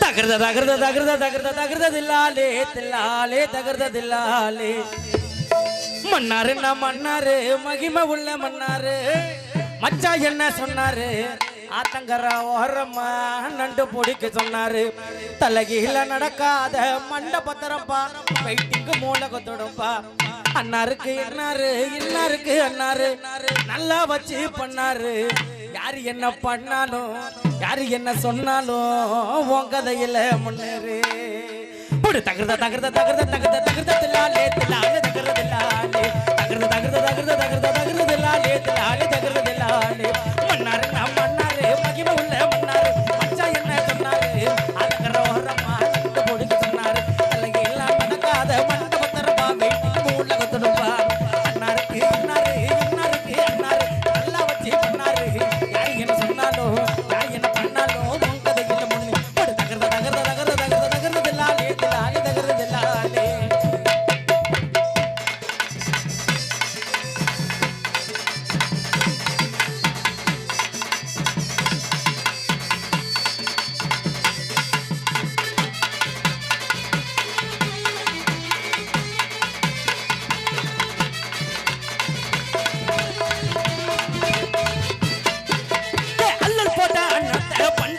തകർത്ത തകർത്ത തകർത്ത തകർത്ത തകർത്ത தில்லாலே തില്ലാലേ തകർത്ത തില്ലാലേ மன்னாரு நான் மன்னாரு? மகிமை உள்ள மன்னாரு. மச்சா என்ன சொன்னாரு? ஆத்தங்கர ஓரமா நண்டு பிடிக்க சொன்னாரு. தலகில நடக்காத மண்டபத்திரம்பா. வெயிட்டிங்கு மூலகத்துடும்பா. அண்ணாருக்கு இன்னாரு இன்னாருக்கு அண்ணாரு நல்லா வச்சு பண்ணாரு. யாரு என்ன பண்ணாலும் யாரு என்ன சொன்னாலும் உன் கதையில முன்னேறு. ஒரு தகர்த தகர்த தகுந்த தகர்த தகர்த தில்லாலே தில்லாலே தகர்த தில்லாலே தகர்த தகர்த தகுந்த தகர்த தகர்த தில்லாலே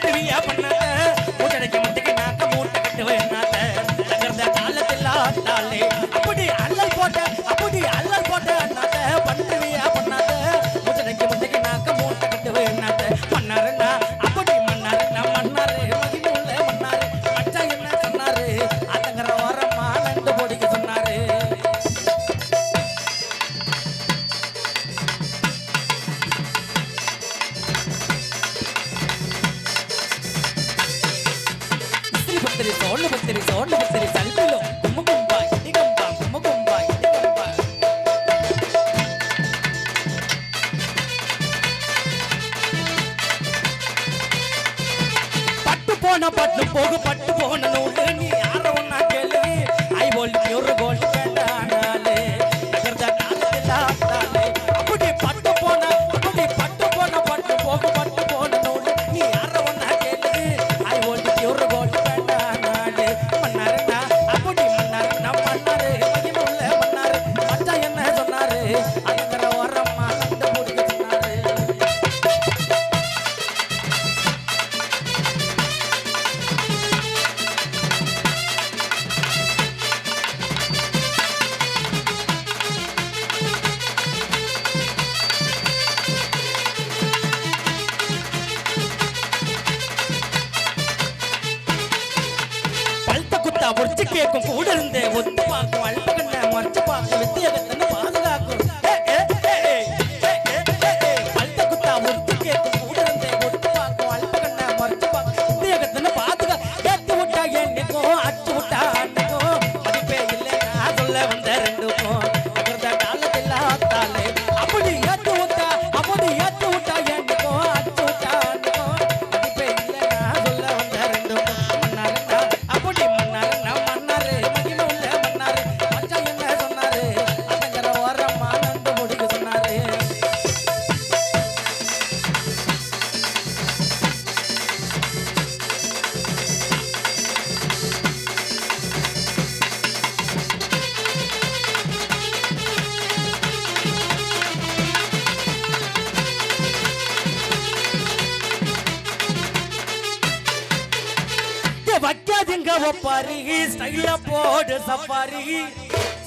பண்ணுவியா பண்ண பத்திரி சோண்டு பட்டு போன பட்டு போகு பட்டு போன நூலு நீ. ஒத்து கேட்கும் கூட இருந்தே ஒத்து பார்க்கும். அல்பகண்ண மறைச்சு பார்க்கும். வித்தியகத்தை ஒப்பாரி ஸ்டைல போடு சப்பாரி.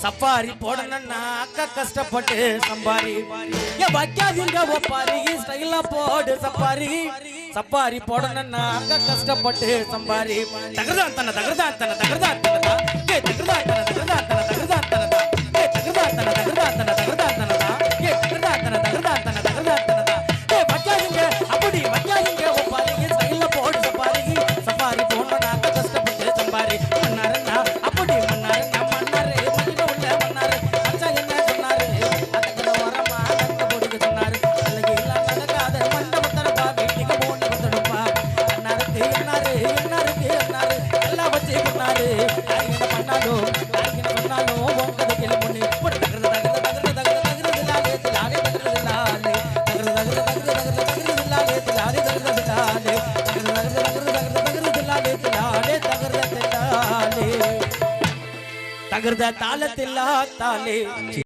சப்பாரி போடணும்னாக்க கஷ்டப்பட்டு சம்பாரி. ஏன் வைக்காதீங்க ஒப்பாரி. ஸ்டைல போடு சப்பாரி. சப்பாரி போடணும்னாக்க கஷ்டப்பட்டு சம்பாரி. தகர்தான் தன்னை தகர்தான் தன்னை தகர்தான் தகர்ந்த தாளத்தில்லா தாலே